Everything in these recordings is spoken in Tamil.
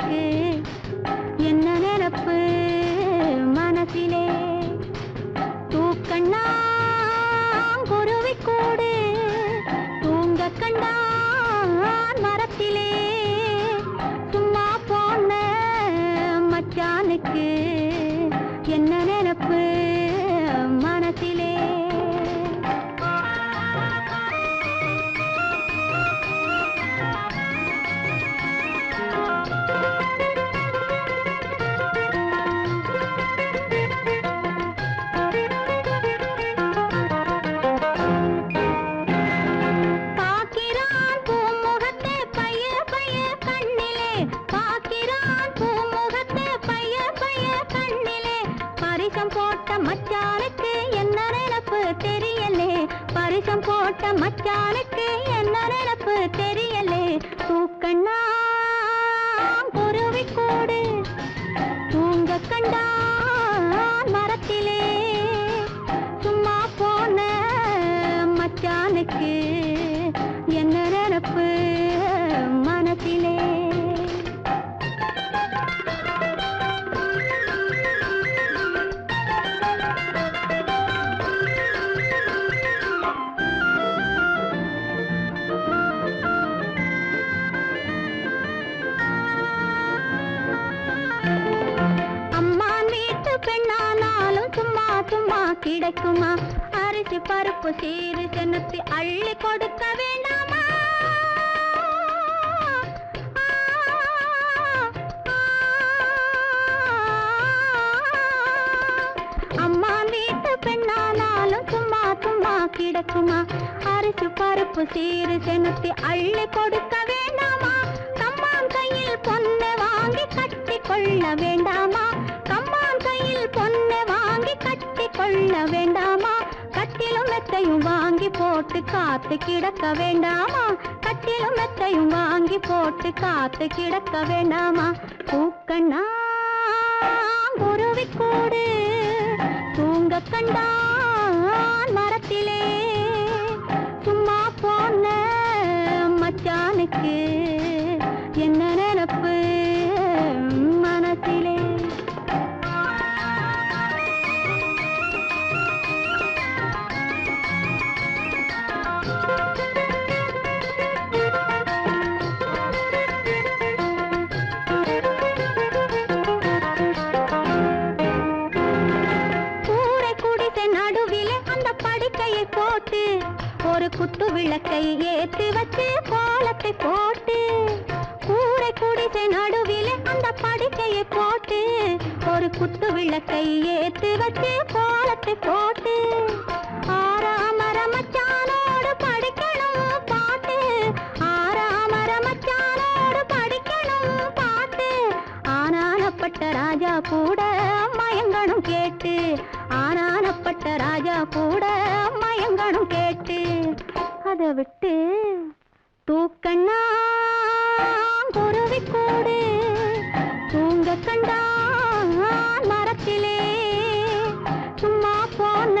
嗯。பரிசம் போட்ட மச்சானுக்கு என்ன நினப்பு தெரியலே? தூக்கண்ணா குருவி கூடு தூங்க கண்டா மரத்திலே. சும்மா போன மச்சானுக்கு கிடைக்குமா? அரிசி பருப்பு சீரு செனுப்பி அள்ளி கொடுக்க வேண்டாமா? அம்மா வீட்டு பெண்ணானாலும் சும்மா சும்மா கிடைக்குமா? அரிசி பருப்பு சீரு செனுத்தி அள்ளி கொடுக்க வேண்டாமா? கம்மான் கையில் பொண்ணை வாங்கி கட்டி கொள்ள வேண்டாமா? வேண்டாமா? கட்டிலும் மெத்தையும் வாங்கி போட்டு காத்து கிடக்க வேண்டாமா? கட்டிலும் மெத்தையும் வாங்கி போட்டு காத்து கிடக்க வேண்டாமா? பூக்கண்ணா குருவி கூடு தூங்க கண்டா நடுவிலே அந்த படுக்கையை போட்டு ஒரு குத்து விளக்கை ஏற்றி வச்சு கோலத்தை போட்டு கூரை குடிசை நடுவிலே அந்த படுக்கையை போட்டு ஒரு குத்து விளக்கை ஏற்றி வச்சு கோலத்தை போட்டு ஆறாமர மச்சானோடு படிக்கணும் பாட்டு ஆறாமர மச்சானோடு படிக்கணும் பாட்டு. ஆனானப்பட்ட ராஜா கூட ஆனானப்பட்ட ராஜா கூட மயங்கணும் கேட்டு அதை விட்டு தூக்கண்ணா குருவி கூடு தூங்க கண்டான் மரத்திலே சும்மா போன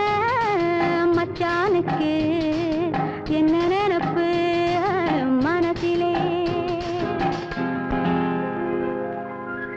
மச்சானுக்கு என்ன